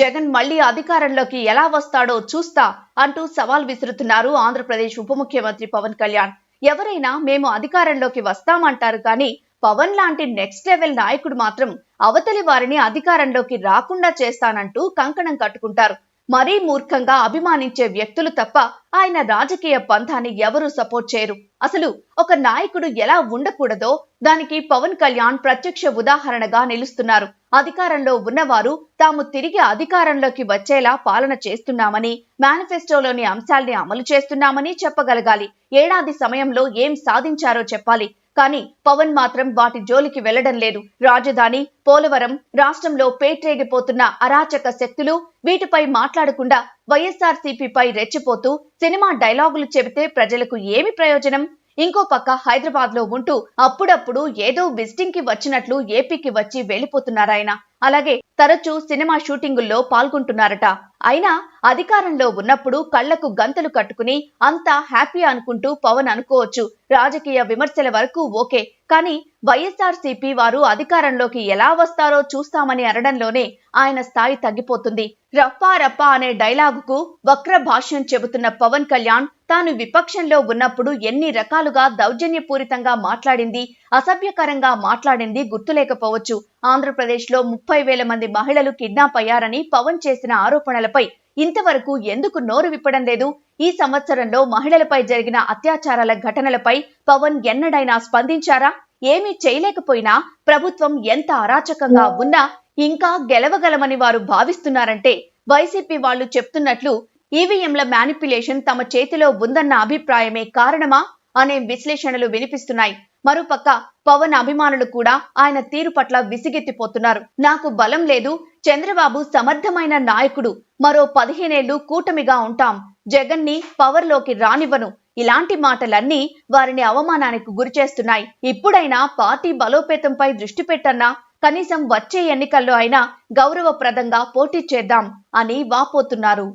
జగన్ మళ్ళీ అధికారంలోకి ఎలా వస్తాడో చూస్తా అంటూ సవాల్ విసురుతున్నారు ఆంధ్రప్రదేశ్ ఉప ముఖ్యమంత్రి పవన్ కళ్యాణ్. ఎవరైనా మేము అధికారంలోకి వస్తామంటారు కానీ పవన్ లాంటి నెక్స్ట్ లెవెల్ నాయకుడు మాత్రం అవతలి వారిని అధికారంలోకి రాకుండా చేస్తానంటూ కంకణం కట్టుకుంటారు. మరీ మూర్ఖంగా అభిమానించే వ్యక్తులు తప్ప ఆయన రాజకీయ పంథాన్ని ఎవరూ సపోర్ట్ చేయరు. అసలు ఒక నాయకుడు ఎలా ఉండకూడదో దానికి పవన్ కళ్యాణ్ ప్రత్యక్ష ఉదాహరణగా నిలుస్తున్నారు. అధికారంలో ఉన్నవారు తాము తిరిగి అధికారంలోకి వచ్చేలా పాలన చేస్తున్నామని మేనిఫెస్టోలోని అంశాల్ని అమలు చేస్తున్నామని చెప్పగలగాలి. ఏడాది సమయంలో ఏం సాధించారో చెప్పాలి. కానీ పవన్ మాత్రం వాటి జోలికి వెళ్ళడం లేదు. రాజధాని పోలవరం రాష్ట్రంలో పేట్రేగిపోతున్న అరాచక శక్తులు వీటిపై మాట్లాడకుండా వైఎస్ఆర్ పై రెచ్చిపోతూ సినిమా డైలాగులు చెబితే ప్రజలకు ఏమి ప్రయోజనం? ఇంకో పక్క హైదరాబాద్లో ఉంటూ అప్పుడప్పుడు ఏదో విజిటింగ్కి వచ్చినట్లు ఏపీకి వచ్చి వెళ్ళిపోతున్నారాయన అలాగే తరచూ సినిమా షూటింగుల్లో పాల్గొంటున్నారట. అయినా అధికారంలో ఉన్నప్పుడు కళ్ళకు గంతలు కట్టుకుని అంతా హ్యాపీ అనుకుంటూ పవన్ అనుకోవచ్చు. రాజకీయ విమర్శల వరకు ఓకే. కానీ వైఎస్ఆర్సీపీ వారు అధికారంలోకి ఎలా వస్తారో చూస్తామని అనడంలోనే ఆయన స్థాయి తగ్గిపోతుంది. రప్పా రప్పా అనే డైలాగుకు వక్ర భాష్యం చెబుతున్న పవన్ కళ్యాణ్ తాను విపక్షంలో ఉన్నప్పుడు ఎన్ని రకాలుగా దౌర్జన్యపూరితంగా మాట్లాడింది అసభ్యకరంగా మాట్లాడింది గుర్తులేకపోవచ్చు. ఆంధ్రప్రదేశ్లో ముప్పై వేల మంది మహిళలు కిడ్నాప్ అయ్యారని పవన్ చేసిన ఆరోపణలపై ఇంతవరకు ఎందుకు నోరు విప్పడం లేదు? ఈ సంవత్సరంలో మహిళలపై జరిగిన అత్యాచారాల ఘటనలపై పవన్ ఎన్నడైనా స్పందించారా? ఏమీ చేయలేకపోయినా ప్రభుత్వం ఎంత అరాచకంగా ఉన్నా ఇంకా గెలవగలమని వారు భావిస్తున్నారంటే వైసీపీ వాళ్ళు చెప్తున్నట్లు ఈవీఎంల మ్యానిపులేషన్ తమ చేతిలో ఉందన్న అభిప్రాయమే కారణమా? అనే విశ్లేషణలు వినిపిస్తున్నాయి. మరోపక్క పవన్ అభిమానులు కూడా ఆయన తీరు పట్ల విసిగెత్తిపోతున్నారు. నాకు బలం లేదు చంద్రబాబు సమర్థమైన నాయకుడు మరో పదిహేనేళ్ళు కూటమిగా ఉంటాం. జగన్ని పవర్లోకి రానివ్వను. ఇలాంటి మాటలన్నీ వారిని అవమానానికి గురిచేస్తున్నాయి ఇప్పుడైనా పార్టీ బలోపేతంపై దృష్టి పెట్టన్నా కనీసం వచ్చే ఎన్నికల్లో అయినా గౌరవప్రదంగా పోటీ చేద్దాం అని వాపోతున్నారు.